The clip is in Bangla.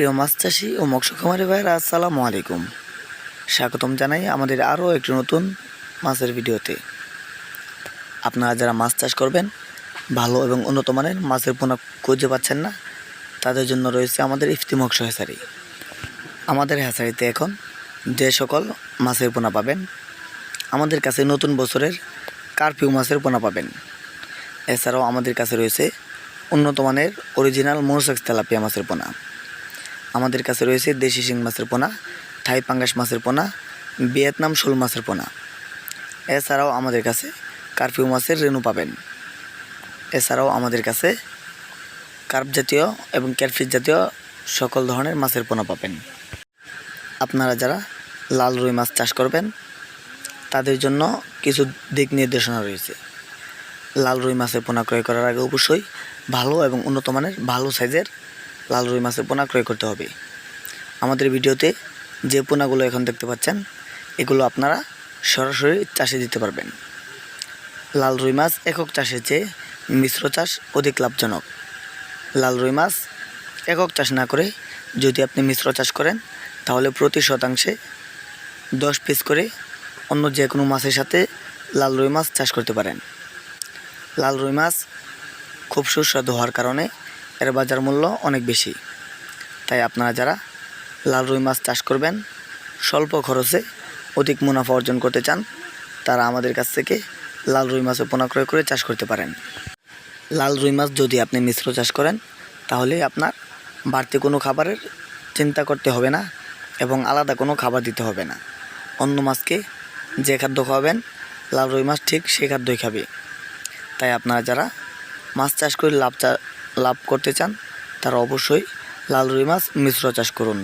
প্রিয় মাছ চাষি ও মৎস্য খামারি ভাইয়েরা, আসসালামু আলাইকুম। স্বাগতম জানাই আমাদের আরও একটি নতুন মাছের ভিডিওতে। আপনারা যারা মাছ চাষ করবেন, ভালো এবং উন্নত মানের মাছের পোনা খুঁজে পাচ্ছেন না, তাদের জন্য রয়েছে আমাদের ইফতি মৎস্য হ্যাচারি আমাদের হ্যাচারিতে এখন যে সকল মাছের পোনা পাবেন, আমাদের কাছে নতুন বছরের কারফিউ মাছের পোনা পাবেন। এছাড়াও আমাদের কাছে রয়েছে উন্নত মানের অরিজিনাল মনোসেক্স তেলাপিয়া মাছের পোনা। আমাদের কাছে রয়েছে দেশি শিং মাছের পোনা, থাই পাঙ্গাস মাছের পোনা, ভিয়েতনাম শোল মাছের পোনা। এছাড়াও আমাদের কাছে কারফিউ মাছের রেণু পাবেন। এছাড়াও আমাদের কাছে কার্প জাতীয় এবং ক্যাটফিস জাতীয় সকল ধরনের মাছের পোনা পাবেন। আপনারা যারা লাল রুই মাছ চাষ করবেন, তাদের জন্য কিছু দিক নির্দেশনা রয়েছে। লাল রুই মাছের পোনা ক্রয় করার আগে অবশ্যই ভালো এবং উন্নত মানের ভালো সাইজের লাল রুই মাছের পোনা ক্রয় করতে হবে। আমাদের ভিডিওতে যে পোনাগুলো এখন দেখতে পাচ্ছেন, এগুলো আপনারা সরাসরি চাষে দিতে পারবেন। লাল রুই মাছ একক চাষের চেয়ে মিশ্র চাষ অধিক লাভজনক। লাল রুই মাছ একক চাষ না করে যদি আপনি মিশ্র চাষ করেন, তাহলে প্রতি শতাংশে দশ পিস করে অন্য যে কোনো মাছের সাথে লাল রুই মাছ চাষ করতে পারেন। লাল রুই মাছ খুব সুস্বাদু হওয়ার কারণে এর বাজার মূল্য অনেক বেশি। তাই আপনারা যারা লাল রুই মাছ চাষ করবেন, স্বল্প খরচে অধিক মুনাফা অর্জন করতে চান, তারা আমাদের কাছ থেকে লাল রুই মাছের পোনা ক্রয় করে চাষ করতে পারেন। লাল রুই মাছ যদি আপনি মিশ্র চাষ করেন, তাহলে আপনার বাড়তি কোনো খাবারের চিন্তা করতে হবে না এবং আলাদা কোনো খাবার দিতে হবে না। অন্য মাছকে যে খাদ্য খাওয়াবেন, লাল রুই মাছ ঠিক সেই খাদ্যই খাবে। তাই আপনারা যারা মাছ চাষ করে লাভ লাভ করতে চান তারা অবশ্যই লাল রুই মাছ মিশ্র চাষ করুন।